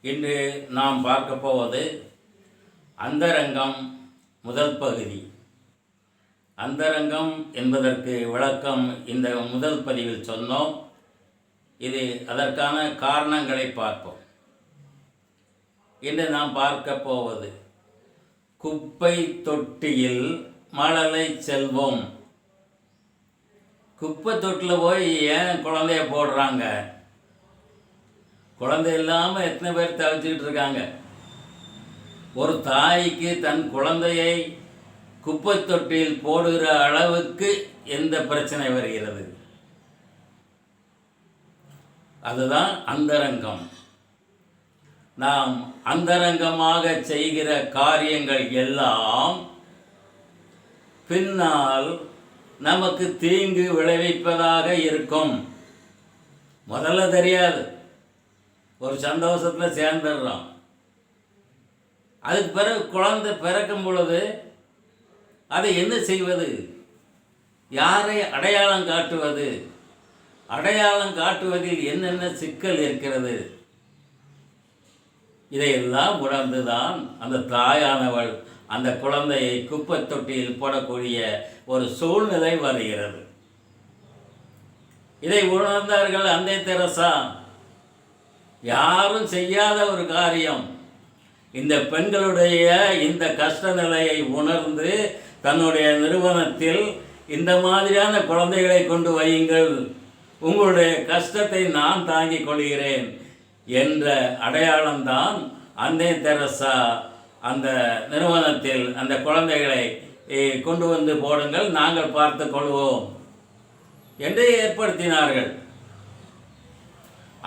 இன்று நாம் பார்க்க போவது அந்தரங்கம் முதல் பகுதி. அந்தரங்கம் என்பதற்கு விளக்கம் இந்த முதல் பதிவில் சொன்னோம். இது அதற்கான காரணங்களை பார்ப்போம். இன்று நாம் பார்க்க போவது குப்பை தொட்டியில் மழலை செல்வோம். குப்பை தொட்டில் போய் ஏன் குழந்தைய போடுறாங்க? குழந்தை இல்லாமல் எத்தனை பேர் தவிச்சுக்கிட்டு இருக்காங்க? ஒரு தாய்க்கு தன் குழந்தையை குப்பை தொட்டியில் போடுகிற அளவுக்கு எந்த பிரச்சனை வருகிறது? அதுதான் அந்தரங்கம். நாம் அந்தரங்கமாக செய்கிற காரியங்கள் எல்லாம் பின்னால் நமக்கு தீங்கு விளைவிப்பதாக இருக்கும். முதல்ல தெரியாது. ஒரு சந்தோஷத்தில் சேர்ந்துடுறோம். அதுக்கு பிறகு குழந்தை பிறக்கும் பொழுது அதை என்ன செய்வது? யாரை அடையாளம் காட்டுவது? அடையாளம் காட்டுவதில் என்னென்ன சிக்கல் இருக்கிறது? இதையெல்லாம் உணர்ந்துதான் அந்த தாயானவள் அந்த குழந்தையை குப்பை தொட்டியில் போடக்கூடிய ஒரு சூழ்நிலை வருகிறது. இதை உணர்ந்தார்கள் அன்னை தெரசா. யாரும் செய்யாத ஒரு காரியம். இந்த பெண்களுடைய இந்த கஷ்ட நிலையை உணர்ந்து தன்னுடைய நிறுவனத்தில் இந்த மாதிரியான குழந்தைகளை கொண்டு வையுங்கள். உங்களுடைய கஷ்டத்தை நான் தாங்கிக் கொள்கிறேன் என்ற அடையாளம்தான் அன்னை தெரசா அந்த நிறுவனத்தில் அந்த குழந்தைகளை கொண்டு வந்து போடுங்கள். நாங்கள் பார்த்து கொள்வோம். என்று ஏற்படுத்தினார்கள்.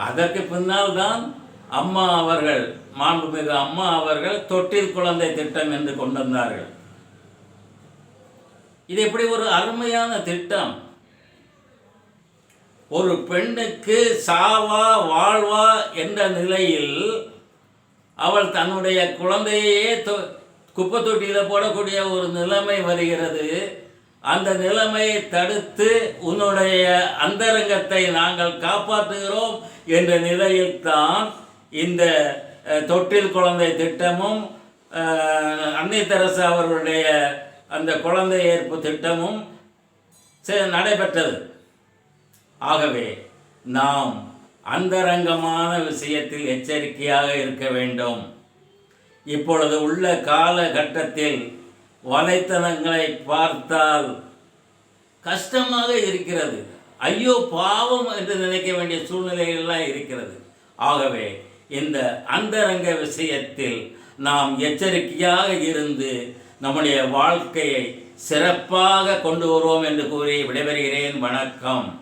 அதற்கு பின்னால் தான் அம்மா அவர்கள் மாண்புமிகு அம்மா அவர்கள் தொட்டில் குழந்தை திட்டம் என்று கொண்டு வந்தார்கள் இது எப்படி ஒரு அருமையான திட்டம்? ஒரு பெண்ணுக்கு சாவா வாழ்வா என்ற நிலையில் அவள் தன்னுடைய குழந்தையே தொ- குப்பை தொட்டியில் போடக்கூடிய ஒரு நிலைமை வருகிறது. அந்த நிலைமையை தடுத்து உன்னுடைய அந்தரங்கத்தை நாங்கள் காப்பாற்றுகிறோம் என்ற நிலையில்தான் இந்த தொட்டில் குழந்தை திட்டமும் அன்னை தெரசா அவர்களுடைய அந்த குழந்தை ஏற்பு திட்டமும் நடைபெற்றது. ஆகவே நாம் அந்தரங்கமான விஷயத்தில் எச்சரிக்கையாக இருக்க வேண்டும். இப்பொழுது உள்ள காலகட்டத்தில் வலைத்தளங்களை பார்த்தால் கஷ்டமாக இருக்கிறது. ஐயோ பாவம் என்று நினைக்க வேண்டிய சூழ்நிலைகள்லாம் இருக்கிறது. ஆகவே இந்த அந்தரங்க விஷயத்தில் நாம் எச்சரிக்கையாக இருந்து நம்முடைய வாழ்க்கையை சிறப்பாக கொண்டு வருவோம் என்று கூறி விடைபெறுகிறேன். வணக்கம்.